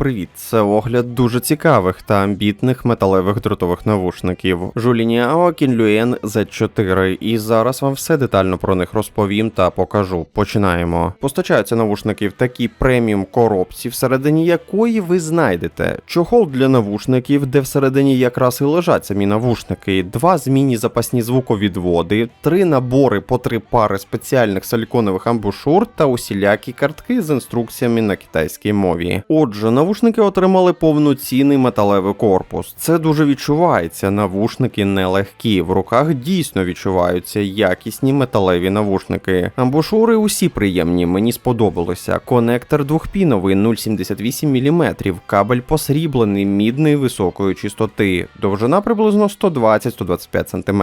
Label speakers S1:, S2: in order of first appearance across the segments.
S1: Привіт, це огляд дуже цікавих та амбітних металевих дротових навушників Жулініао Кінлюєн Z4. І зараз вам все детально про них розповім та покажу. Починаємо. Постачаються навушники в такій преміум коробці, всередині якої ви знайдете чохол для навушників, де всередині якраз і лежать самі навушники, два змінні запасні звуковідводи, три набори по три пари спеціальних силіконових амбушур та усілякі картки з інструкціями на китайській мові. Отже, навушники отримали повноцінний металевий корпус. Це дуже відчувається. Навушники нелегкі. В руках дійсно відчуваються якісні металеві навушники. Амбушури усі приємні, мені сподобалося. Конектор двохпіновий 0,78 мм, кабель посріблений, мідний високої чистоти, довжина приблизно 120-125 см.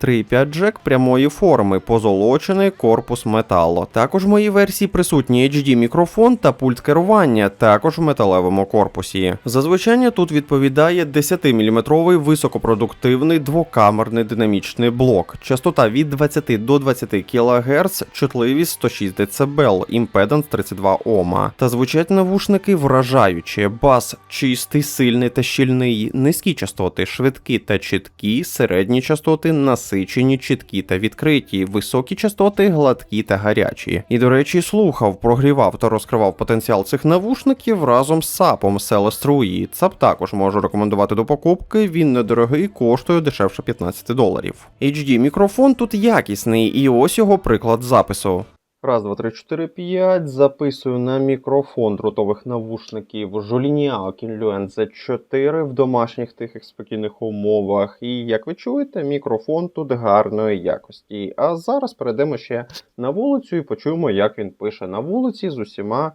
S1: 3,5 джек прямої форми, позолочений корпус металу. Також в моїй версії присутній HD мікрофон та пульт керування, також в металевому корпусі. Зазвичай тут відповідає 10-мм високопродуктивний двокамерний динамічний блок, частота від 20 до 20 кГц, чутливість 106 дБ, імпеданс 32 Ома. Та звучать навушники вражаюче, бас чистий, сильний та щільний, низькі частоти, швидкі та чіткі, середні частоти, насичені, чіткі та відкриті, високі частоти, гладкі та гарячі. І до речі, слухав, прогрівав та розкривав потенціал цих навушників разом з САПом Селестрui. ЦАП також можу рекомендувати до покупки. Він недорогий, коштує дешевше 15 доларів. HD мікрофон тут якісний, і ось його приклад запису. Раз, два, три, чотири, п'ять. Записую на мікрофон дротових навушників Joliniao Kinluen Z4 в домашніх тихих спокійних умовах. І як ви чуєте, мікрофон тут гарної якості. А зараз перейдемо ще на вулицю і почуємо, як він пише на вулиці з усіма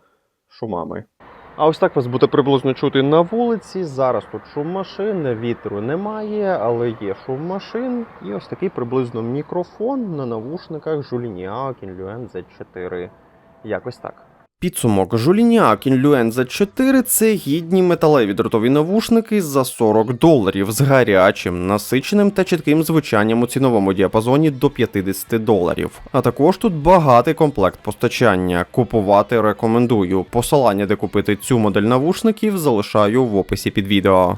S1: шумами. А ось так вас буде приблизно чути на вулиці. Зараз тут шум машин, вітру немає, але є шум машин. І ось такий приблизно мікрофон на навушниках Joliniao Kinluen Z4. Якось так. Підсумок Жуліня Кінлюен Z4 це гідні металеві дротові навушники за 40 доларів з гарячим, насиченим та чітким звучанням у ціновому діапазоні до 50 доларів. А також тут багатий комплект постачання. Купувати рекомендую. Посилання, де купити цю модель навушників, залишаю в описі під відео.